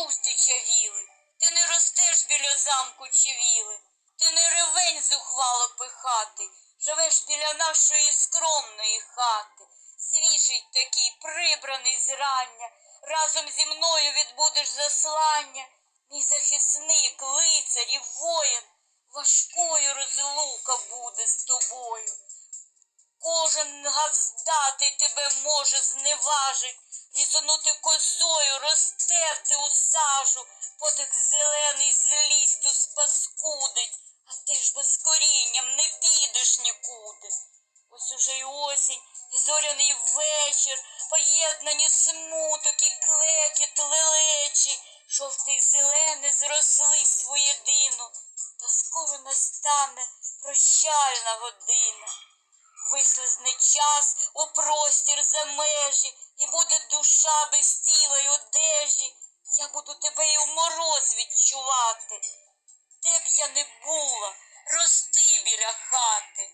Ти чавіли, ти не ростеш біля замку чи віли, ти не ревень зухвало пихати, живеш біля нашої скромної хати, свіжий такий, прибраний зрання, разом зі мною відбудеш заслання, мій захисник, лицар і воїн, важкою розлука буде з тобою. Кожен газдатий тебе може зневажить, різанути косою, розтерти у сажу, потик зелений злістю спаскудить, а ти ж без корінням не підеш нікуди. Ось уже й осінь, і зоряний вечір, поєднані смуток і клекіт лелечий, жовтий зелене зрослись воєдино, та скоро настане прощальна година. Вислизне час у простір за межі, і буде душа без тіла й одежі. Я буду тебе і в мороз відчувати. Де б я не була, рости біля хати.